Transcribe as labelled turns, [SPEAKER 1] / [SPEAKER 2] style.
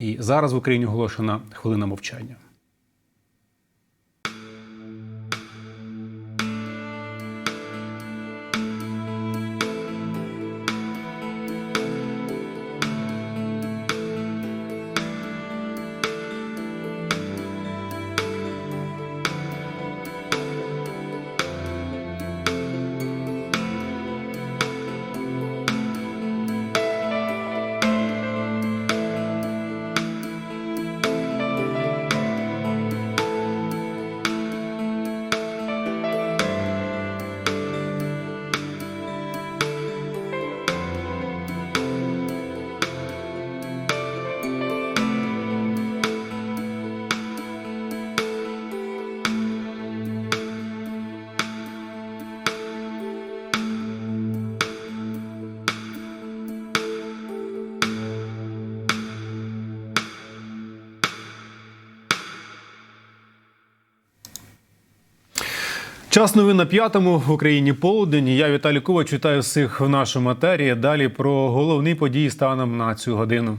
[SPEAKER 1] І зараз в Україні оголошена хвилина мовчання. Час новин на п'ятому в Україні полудень. Я Віталій Ковач вітаю всіх в нашому етері. Далі про головні події станом на цю годину.